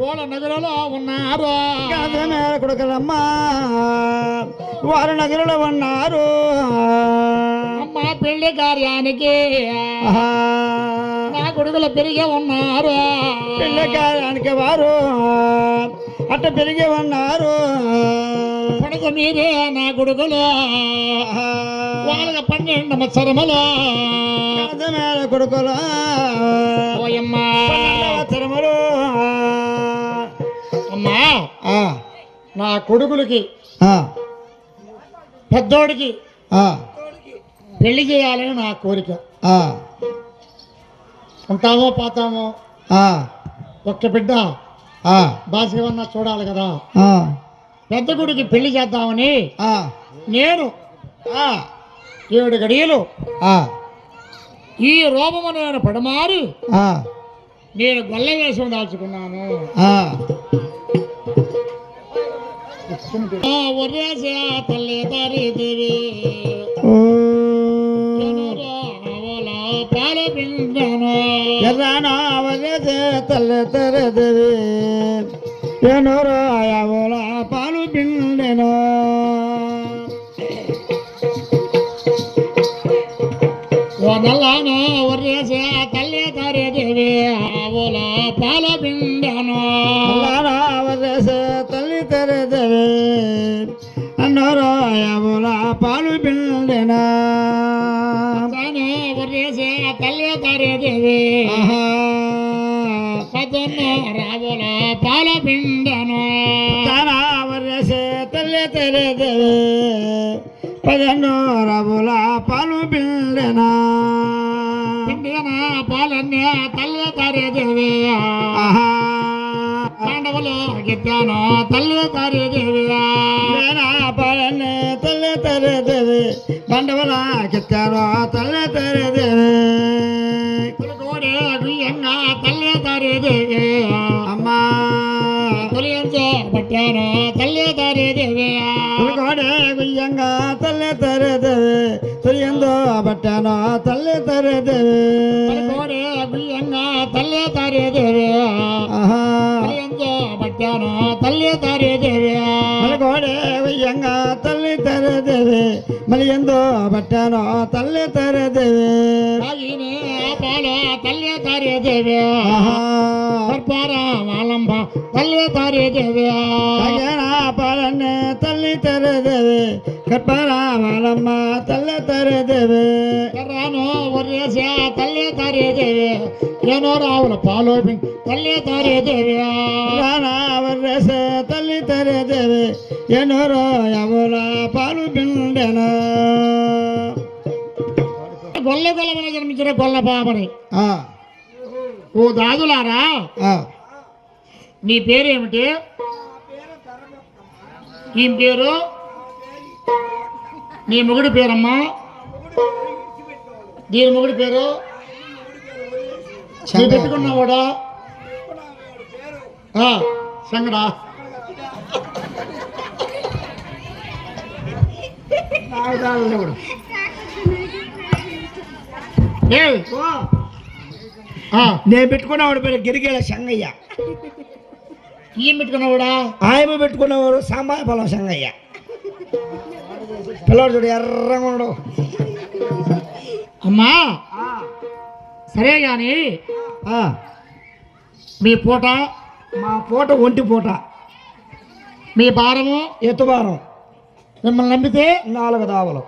వాళ్ళ నగరంలో ఉన్నారు. కొడుకులమ్మా వారు నగరంలో ఉన్నారు. అమ్మ పెళ్ళి కార్యానికి. నా కొడుకులు పెరిగి ఉన్నారు. పెళ్ళి కార్యానికి వారు అట్ట పెరిగి ఉన్నారు. కొడుకు మీరే నా కొడుకులు. వాళ్ళకి పన్నెండు సంవత్సరములు. కొడుకులు తిరుమలు అమ్మా. నా కొడుకులకి పెద్దోడికి పెళ్ళి చేయాలని నా కోరిక. ఉంటామో పోతామో ఒక్క బిడ్డ. బాసివన్న చూడాలి కదా. పెద్ద కొడుకు పెళ్ళి చేద్దామని నేను ఏడు గడియలు ఈ రూపము నేను పడమారి నేను గొల్ల వేషం దాల్చుకున్నాను ఆ ఒరేసే తల్లి తరి దేవి పాల పిండను ఎర్రనావదే తల్లి తెరదేవి ఏనూరు యావుల పాలు పిండెను వదలను ఒరేసే తల్లి తరి దేవి ఆవుల పాల పిండను ఎర్రనావదే తల్లి తెరదేవి అన్నూరు యావుల పాలు ఒరేసే తల్లి తరి దేవి ఆహా. పదను రావుల పాల పిండను. తానావరసే తల్లి తెరదేవి. పదను రబుల పాలు పిండెనా. పిండిన పాలన్య తల్లి తరి దేవి ఆహా. ತಾಂಡವಲು ಗೆದ್ದಾನ ತಲ್ಲೆ ತಾರೆ ದೇವಿಯ ಪರನ ತಲ್ಲೆ ತಾರೆ ದೇವಿ ಬಂಡವಲ ಗೆದ್ದಾನ ತಲ್ಲೆ ತಾರೆ ದೇವಿ ಕುಲಗೋಡೆ ಗುಯ್ಯಣ್ಣ ತಲ್ಲೆ ತಾರೆ ದೇವಿ ಅಮ್ಮ ಕುಲಿಯಂಜ ಬಟ್ಟ್ಯಾನ ತಲ್ಲೆ ತಾರೆ ದೇವಿಯ ಕುಲಗೋಡೆ ಗುಯ್ಯಂಗ ತಲ್ಲೆ ತಾರೆ ದೇವಿ ಕುಲಿಯಂದು ಬಟ್ಟ್ಯಾನ ತಲ್ಲೆ ತಾರೆ ದೇವಿ ಕುಲಗೋಡೆ ಗುಯ್ಯಣ್ಣ ತಲ್ಲೆ ತಾರೆ ದೇವಿ ಆಹಾ ಗೋಡೆ ಭಕ್ತನ ತಲ್ಲಿ ತರಿದೇವೆ ಮಲಗೋಡೆ ವಯ್ಯಂಗ ತಲ್ಲಿ ತರದೇವೆ ಮಲಿಯಂದು ಭಟ್ಟನೋ ತಲ್ಲಿ ತರದೇವೆ ಶ್ರೀನೇ ಬಾಲ ತಲ್ಯ ತಾರೇ ದೇವ್ಯ ಸರ್ಪಾರ ಮಾಲಂಬ ತಲ್ಯ ತಾರೇ ದೇವ್ಯ ಪಾಲನೆ ತಲ್ಲಿ ತರದೇವೆ ಕರ್ಪಾರ ಮಾಲಮ್ಮ ತಲ್ಲೆ ತರದೇವೆ ಕರ್ರಾನೋ ಒರ್ಯಸ ತಲ್ಲೆ ತಾರೇದೇವೆ ಏನೋ ರಾವಲ ಪಾಲೋಪಿ ತಲ್ಲೆ ತಾರೇದೇವೆ ರಾಣ ಒರ್ಯಸ ತಲ್ಲಿ ತರದೇವೆ ಏನೋ ಯಾವಲ ಪಾಲು ಬಿಂಡೆನೋ గొల్ల గొల్లమని జన్మించిన గొల్ల ఆ, ఓ దాదులారా. నీ పేరేమిటి? ఈ పేరు? నీ మొగుడి పేరమ్మా. దీని మొగుడి పేరు? నీ పెట్టుకున్నావాడా? ఆ, సంగడా నేను పెట్టుకున్నవాడు పేరు గిరిగేల సంగయ్య ఏం పెట్టుకున్నావాడా? ఆయమ పెట్టుకున్నవాడు సాంబాయి పొలం సంగయ్య పిల్లవాడు చూడు ఎర్రంగా ఉన్నాడు. అమ్మా. సరే ఆ, మీ పూట మా పూట ఒంటి పూట. మీ భారము ఎత్తుబారం మిమ్మల్ని నమ్మితే నాలుగు దావలు.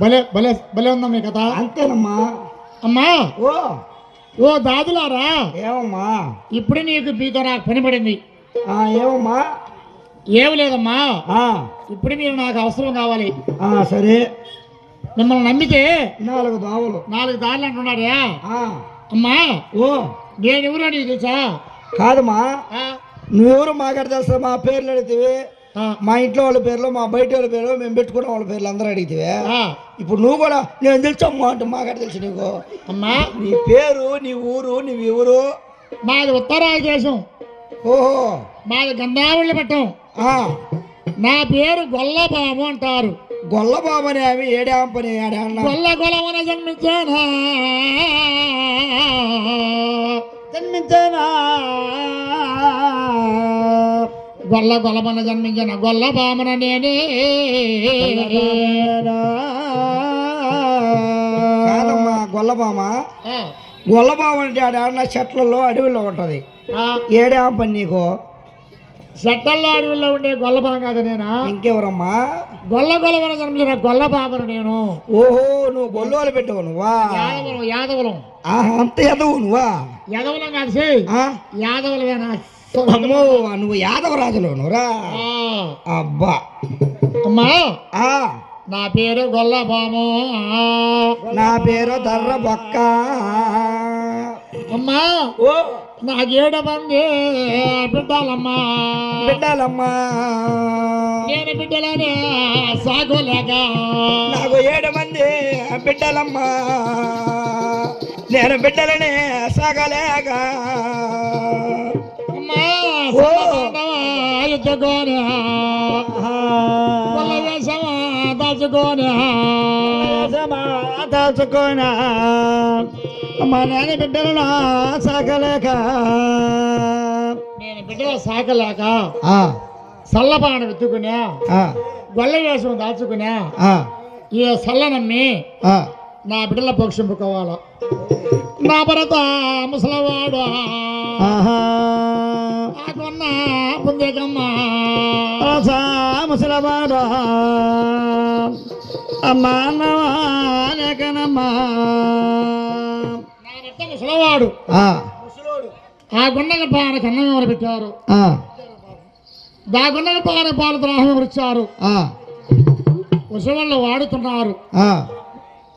భలే భలే భలే ఉందా మీ కథ. అంతేనమ్మా. అమ్మా! ఓ. ఓ దాదులారా! ఏమమ్మా? ఇప్పుడు నీకు మీతో నాకు పని పడింది. ఆ, ఏమమ్మా? ఏమి లేదమ్మా. ఆ, ఇప్పుడు మీరు నాకు అవసరం కావాలి. ఆ, సరే. మిమ్మల్ని నమ్మితే నాలుగు దావలు. నాలుగు దారులు అంటున్నారా? ఆ, అమ్మా! ఓ. నేను ఎవరో నీకు తెలుసా? కాదమ్మా. ఆ, నువ్వెవరు మాకు తెలుసా మా పేర్లు అడిగితే మా ఇంట్లో వాళ్ళ పేర్లు మా బయట వాళ్ళ పేర్లు మేము పెట్టుకున్న వాళ్ళ పేర్లు అందరూ అడిగితే ఇప్పుడు నువ్వు కూడా నేను తెలుసమ్మా అంటే మాకు తెలుసు నీకు? అమ్మా. నీ పేరు నీ ఊరు నీవు ఎవరు? మాది ఉత్తరాయ దేశం ఓహో. మాది గంధావళి పట్టం ఆ, నా పేరు గొల్లబాబు అంటారు. గొల్ల బాబని అవి ఏడాం పని ఏడా గొల్ల గొలవన జన్మించానా? జన్మించనా? గొల్ల గొలమన జన్మించిన గొల్ల బామన నేనే. కాదమ్మా గొల్లబామ గొల్లబామ అంటే ఆడ చెట్లలో అడవిలో ఉంటది. ఆ, ఏడే పని నీకు? చెట్టల్లో అడవిలో ఉండే గొల్ల బామ కాదు నేనా? ఇంకెవరమ్మా? గొల్ల గొలమన జన్మించిన గొల్ల బామను నేను. ఓహో నువ్వు బొల్లోలు పెట్టవు నువ్వా? యాదవులం యాదవులం. అంత ఎదవు నువ్వా? యాదవులం కాదు ఆ? అమ్మో నువ్వు యాదవరాజులు నువ్వురా ఆ, అబ్బా. అమ్మా. ఆ. నా పేరు గొల్ల బాము ఆ, నా పేరు దర్ర బొక్క అమ్మా. ఓ. నాకేడు మంది బిడ్డలమ్మా. బిడ్డలమ్మా. నేను బిడ్డలనే సాగోలేక. నాకు ఏడు మంది బిడ్డలమ్మా. నేను బిడ్డలనే సాగలేక. దాచుకోని దాచుకోనా అమ్మా నేను బిడ్డలను సాగలేక నేను బిడ్డల సాకలేక సల్లపాన వెతుకునే గొల్ల వేషం దాచుకునే ఈ సల్లనమ్మి నా బిడ్డల పక్షింపుకోవాల. నా భరత ముసలవాడు. నాకున్న పుందేకమ్మా ముసలవాడు అమ్మా ముసలవాడు. ఆ. గుండెల పాన కన్నం ఎవరు పెట్టారు. దా గుండెల పాన పాలు త్రాహం ఎవరు ఇచ్చారు ముసలివాళ్ళు వాడుతున్నారు.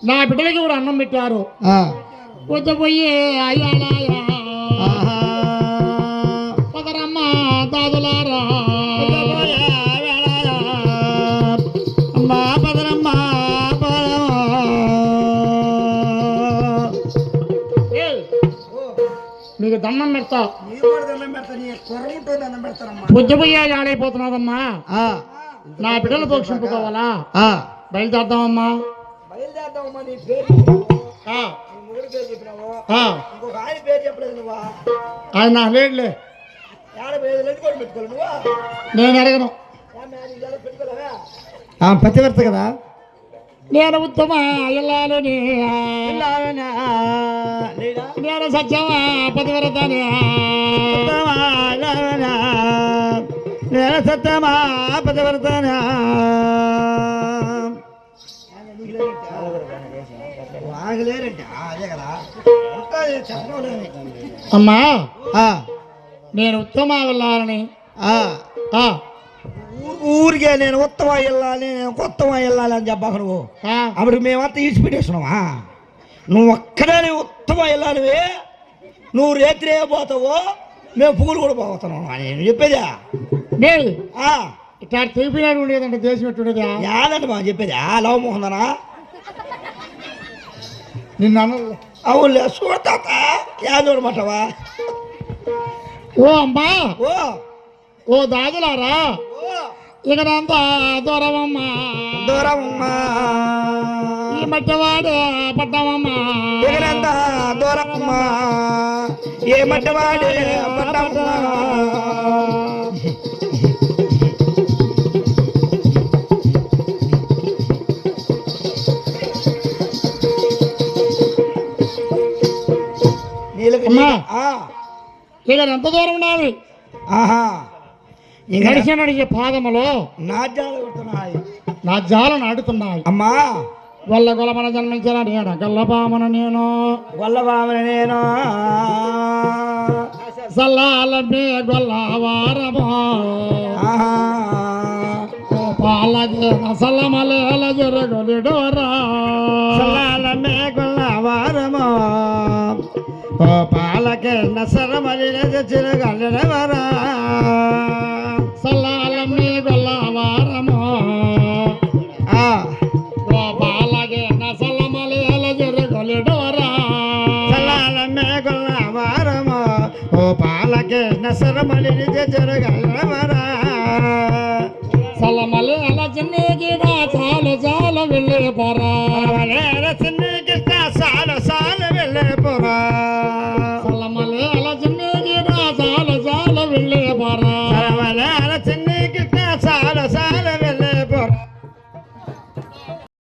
నా బిడ్డలకి కూడా అన్నం పెట్టారు. పొద్దుపోయి అయ్యాలాయా. దండం పెడతా. పొద్దుపోయి ఆడైపోతున్నాదమ్మా నా బిడ్డలు పోషింపుకోవాలా బయలుదేరదామమ్మా. బయలుదేరదామమ్మా నీ పేరు ఆయన లేడులే. నేను అడగను. పతివర్త కదా? నేను ఉత్తమ ఇల్లాలని నేను సత్యమా పతివరతని నేను సత్యమా పతివర్తనా వాగలేరంట అదే కదా ఇంకా చెప్పలేని అమ్మా ఆ, నేను ఉత్తమ వెళ్ళాలని ఆ, ఆ, ఊరికే నేను ఉత్తమ వెళ్ళాలి నేను కొత్తమ వెళ్ళాలి అని చెప్పాక నువ్వు ఆ, అప్పుడు మేమంతా ఈడ్చిపెట్టేస్తున్నావా నువ్వు ఒక్కడే ఉత్తమ వెళ్ళాలివే నువ్వు రేత్రే పోతావో మేము పువ్వులు కూడా పోతున్నాం నేను చెప్పేదా? ఆ, ఇట్లా తెగిపోయినాడు ఉండేదంటే దేశం ఎట్టుండేదా? యాదంట మా చెప్పేది ఆ లవ్ మోహందనా నిన్ను అవునులే చూడతాత యాదోడమంటావా ఓ అమ్మా! ఓ. ఓ దాదులారా! ఇకనంతా దూరమమ్మా. దూరమ్మా ఈ మట్టివాడు పడ్డామమ్మా ఎగరంత దూరమ్మా. ఏ మట్టవాడే పట్టమ్మా. నీళ్ళకి అమ్మా. ఆ, ఇక ఎంత దూరం ఉండాలి? ఆహా. నడిచి నడిచే పాదములో నా జాలను ఆడుతున్నాయి అమ్మా. గొల్ల గొలమన జన్మించిన నేను. గల్లపామన నేను. గొల్లబామని నేను సల్లాలమ్మే గొల్లవారమో ఆహా. పాలగే నసలమలేల జరగలిడోరా సల్లాలమ్మే గొల్లవారము ఓ పాలకే నసరమలి చిరగలవరా సల్లాలమ్మే ನಸರಮಲಿ ಜರಗಲ್ಲವರಾ ಸಲಮಲೆ ಅಲ ಜಿನ್ನಿಗಿಡ ಚಾಲು ಚಾಲು ವಿಲ್ಲಿ ಬರಾ